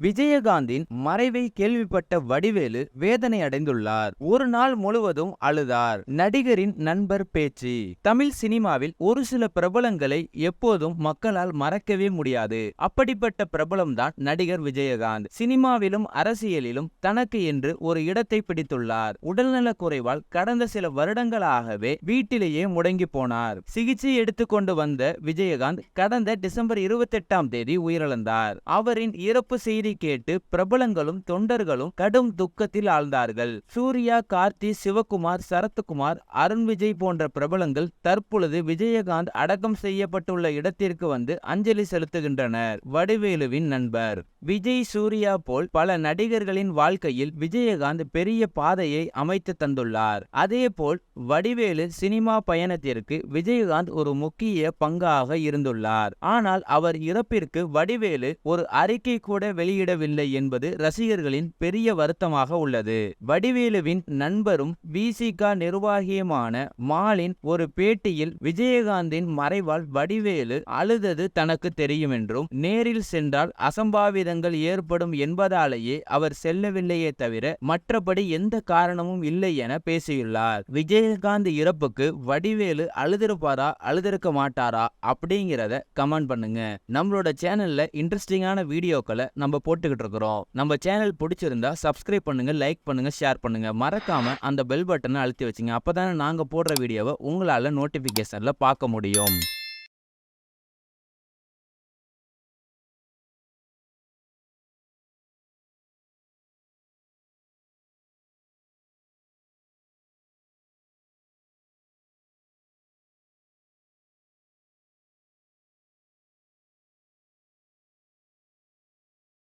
விஜயகாந்தின் மறைவை கேள்விப்பட்ட வடிவேலு வேதனை அடைந்துள்ளார் ஒரு நாள் முழுவதும் அழுதார். நடிகரின் நண்பர் பேச்சு. தமிழ் சினிமாவில் ஒரு சில பிரபலங்களை எப்போதும் மக்களால் மறக்கவே முடியாது. அப்படிப்பட்ட பிரபலம்தான் நடிகர் விஜயகாந்த். சினிமாவிலும் அரசியலிலும் தனக்கு என்று ஒரு இடத்தை பிடித்துள்ளார். உடல்நலக் குறைவால் கடந்த சில வருடங்களாகவே வீட்டிலேயே முடங்கி போனார். சிகிச்சை எடுத்துக்கொண்டு வந்த விஜயகாந்த் கடந்த டிசம்பர் இருபத்தி எட்டாம் தேதி உயிரிழந்தார். அவரின் இறப்பு செய்தி கேட்டு பிரபலங்களும் தொண்டர்களும் கடும் துக்கத்தில் ஆழ்ந்தார்கள். சூர்யா கார்த்தி சிவகுமார் சரத்குமார் அருண் விஜய் போன்ற பிரபலங்கள் தற்பொழுது விஜயகாந்த் அடக்கம் செய்யப்பட்டுள்ள இடத்திற்கு வந்து அஞ்சலி செலுத்துகின்றனர். வடிவேலுவின் நண்பர். விஜய் சூர்யா போல் பல நடிகர்களின் வாழ்க்கையில் விஜயகாந்த் பெரிய பாதையை அமைத்து தந்துள்ளார். அதேபோல் வடிவேலு சினிமா பயணத்திற்கு விஜயகாந்த் ஒரு முக்கிய பங்காக இருந்துள்ளார். ஆனால் அவர் இறப்பிற்கு வடிவேலு ஒரு அறிக்கை கூட வெளியிடவில்லை என்பது ரசிகர்களின் பெரிய வருத்தமாக உள்ளது. வடிவேலுவின் நண்பரும் விசிக நிர்வாகியுமான மாலின் ஒரு பேட்டியில் விஜயகாந்தின் மறைவால் வடிவேலு அழுதது தனக்கு தெரியும் என்றும் நேரில் சென்றால் அசம்பாவிதங்கள் ஏற்படும் என்பதாலேயே அவர் செல்லவில்லையே தவிர மற்றபடி எந்த காரணமும் இல்லை என பேசியுள்ளார். விஜயகாந்த் இறப்புக்கு வடிவேலு அழுதிருப்பாரா? அழுதிருக்க மாட்டாரா? அப்படிங்கிறத கமெண்ட் பண்ணுங்க. நம்மளோட சேனல்ல இன்ட்ரெஸ்டிங்கான வீடியோக்களை நம்ம போட்டுக்கிட்டு இருக்கிறோம் நம்ம சேனல் பிடிச்சிருந்தா சப்ஸ்கிரைப் பண்ணுங்க லைக் பண்ணுங்க ஷேர் பண்ணுங்க. மறக்காம அந்த பெல் பட்டனை அழுத்தி வச்சுங்க. அப்பதானே நாங்க போடுற வீடியோவை உங்களால நோட்டிபிகேஷன்ல பார்க்க முடியும்.